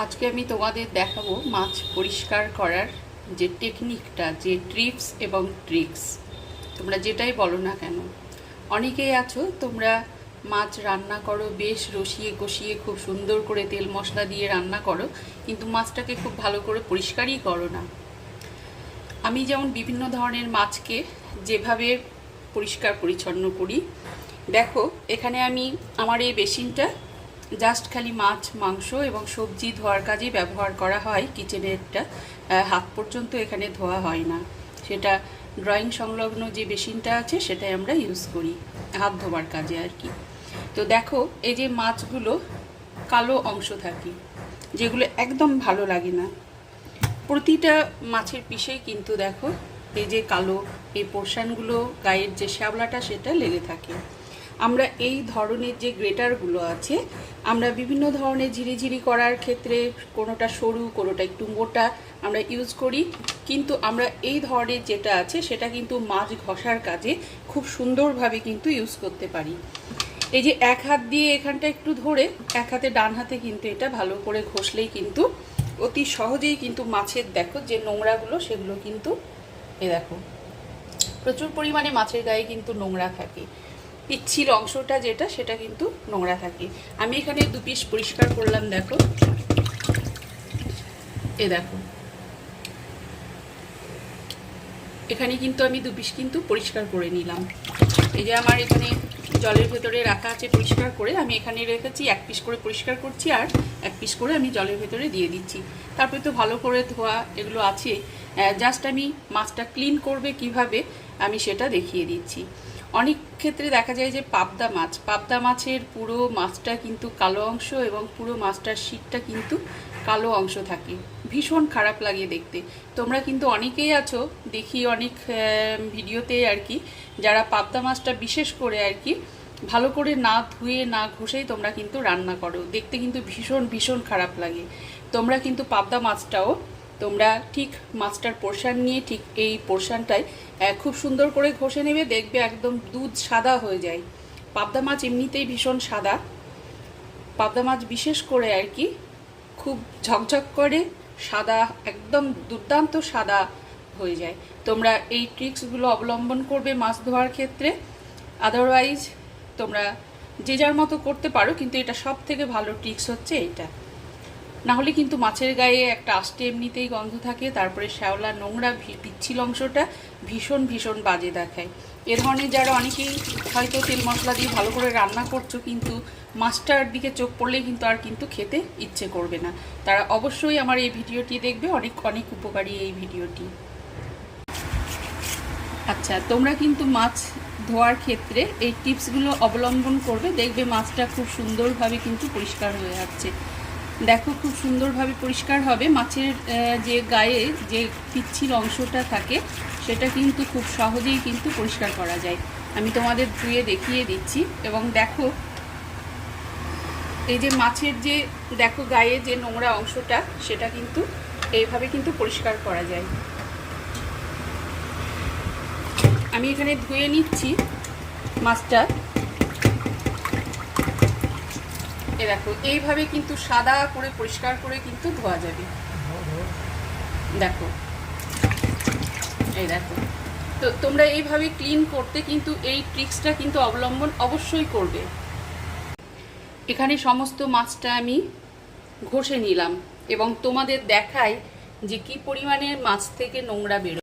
আজকে আমি তোমাদের দেখাবো মাছ পরিষ্কার করার যে টেকনিকটা যে ট্রিপস এবং ট্রিক্স তোমরা যেটাই বলো না কেন, অনেকেই আছো, তোমরা মাছ রান্না করো, বেশ রসিয়ে কষিয়ে খুব সুন্দর করে তেল মশলা দিয়ে রান্না করো, কিন্তু মাছটাকে খুব ভালো করে পরিষ্কারই করো না। আমি যেমন বিভিন্ন ধরনের মাছকে যেভাবে পরিষ্কার পরিচ্ছন্ন করি, দেখো, এখানে আমি আমার এই বেসিনটা জাস্ট খালি মাছ, মাংস এবং সবজি ধোয়ার কাজে ব্যবহার করা হয় কিচেনেরটা। হাত পর্যন্ত এখানে ধোয়া হয় না। সেটা ড্রয়িং সংলগ্ন যে বেসিনটা আছে সেটাই আমরা ইউজ করি, হাত ধোবার কাজে আর কি। তো দেখো, এই যে মাছগুলো কালো অংশ থাকে, যেগুলো একদম ভালো লাগে না। প্রতিটা মাছের পিসেই কিন্তু দেখো, এই যে কালো এই পোর্শনগুলো, গায়ের যে শ্যাবলাটা সেটা লেগে থাকে। আমরা এই ধরনের যে গ্রেটারগুলো আছে, আমরা বিভিন্ন ধরনের ঝিরিঝিরি করার ক্ষেত্রে কোনোটা সরু, কোনোটা একটু মোটা আমরা ইউজ করি। কিন্তু আমরা এই ধরনের যেটা আছে, সেটা কিন্তু মাছ ঘষার কাজে খুব সুন্দরভাবে কিন্তু ইউজ করতে পারি। এই যে এক হাত দিয়ে এখানটা একটু ধরে, এক হাতে ডান হাতে কিন্তু এটা ভালো করে ঘষলেই কিন্তু অতি সহজেই কিন্তু মাছের, দেখো যে নোংরাগুলো সেগুলো কিন্তু, এ দেখো, প্রচুর পরিমাণে মাছের গায়ে কিন্তু নোংরা থাকে। পিচ্ছিল অংশটা যেটা, সেটা কিন্তু নোংরা থাকে। আমি এখানে দু পিস পরিষ্কার করলাম, দেখো। এ দেখো। এখানে কিন্তু আমি দু পিস কিন্তু পরিষ্কার করে নিলাম। এই যে আমার এখানে জলের ভেতরে রাখা আছে পরিষ্কার করে, আমি এখানে রেখেছি, এক পিস করে পরিষ্কার করছি আর এক পিস করে আমি জলের ভেতরে দিয়ে দিচ্ছি। তারপরে তো ভালো করে ধোয়া এগুলো আছে। জাস্ট আমি মাছটা ক্লিন করবে কীভাবে আমি সেটা দেখিয়ে দিচ্ছি। অনেক ক্ষেত্রে দেখা যায় যে পাবদা মাছ, পাবদা মাছের পুরো মাছটা কিন্তু কালো অংশ এবং পুরো মাছটার শীতটা কিন্তু কালো অংশ থাকে। ভীষণ খারাপ লাগে দেখতে। তোমরা কিন্তু অনেকেই আছো দেখি অনেক ভিডিওতে আর কি, যারা পাবদা মাছটা বিশেষ করে আর কি, ভালো করে না ধুয়ে, না ঘষেই তোমরা কিন্তু রান্না করো। দেখতে কিন্তু ভীষণ ভীষণ খারাপ লাগে। তোমরা কিন্তু পাবদা মাছটাও তোমরা ঠিক মাছটার পোর্শান নিয়ে ঠিক এই পোর্শানটাই খুব সুন্দর করে ঘষে নেবে, দেখবে একদম দুধ সাদা হয়ে যায়। পাবদা মাছ এমনিতেই ভীষণ সাদা। পাবদা মাছ বিশেষ করে আর কি, খুব ঝকঝক করে, সাদা, একদম দুর্দান্ত সাদা হয়ে যায়। তোমরা এই ট্রিক্সগুলো অবলম্বন করবে মাছ ধোয়ার ক্ষেত্রে। আদারওয়াইজ তোমরা যে যার মতো করতে পারো, কিন্তু এটা সব থেকে ভালো ট্রিক্স হচ্ছে এটা না হলে কিন্তু মাছের গায়ে একটা আষ্টে এমনিতেই গন্ধ থাকে, তারপরে শ্যাওলা, নোংরা পিচ্ছিল অংশটা ভীষণ ভীষণ বাজে দেখায়। এ ধরনের যারা অনেকেই হয়তো তেল মশলা দিয়ে ভালো করে রান্না করছ, কিন্তু মাছটার দিকে চোখ পড়লে কিন্তু আর কিন্তু খেতে ইচ্ছে করবে না। তারা অবশ্যই আমার এই ভিডিওটি দেখবে, অনেক অনেক উপকারী এই ভিডিওটি। আচ্ছা তোমরা কিন্তু মাছ ধোয়ার ক্ষেত্রে এই টিপসগুলো অবলম্বন করবে, দেখবে মাছটা খুব সুন্দরভাবে কিন্তু পরিষ্কার হয়ে যাচ্ছে। দেখো খুব সুন্দরভাবে পরিষ্কার হবে। মাছের যে গায়ে যে পিচ্ছিল অংশটা থাকে, সেটা কিন্তু খুব সহজেই কিন্তু পরিষ্কার করা যায়। আমি তোমাদের ধুয়ে দেখিয়ে দিচ্ছি এবং দেখো, এই যে মাছের যে, দেখো গায়ে যে নোংরা অংশটা, সেটা কিন্তু এইভাবে কিন্তু পরিষ্কার করা যায়। আমি এখানে ধুয়ে নিচ্ছি মাছটা। এ দেখো এইভাবে কিন্তু সাদা করে, পরিষ্কার করে কিন্তু ধোয়া যাবে। দেখো। এই দেখো। তো তোমরা এইভাবে ক্লিন করতে কিন্তু এই ট্রিক্সটা কিন্তু অবলম্বন অবশ্যই করবে। এখানে সমস্ত মাছটা আমি ঘষে নিলাম এবং তোমাদের দেখাই যে কি পরিমাণে মাছ থেকে নোংরা বেরো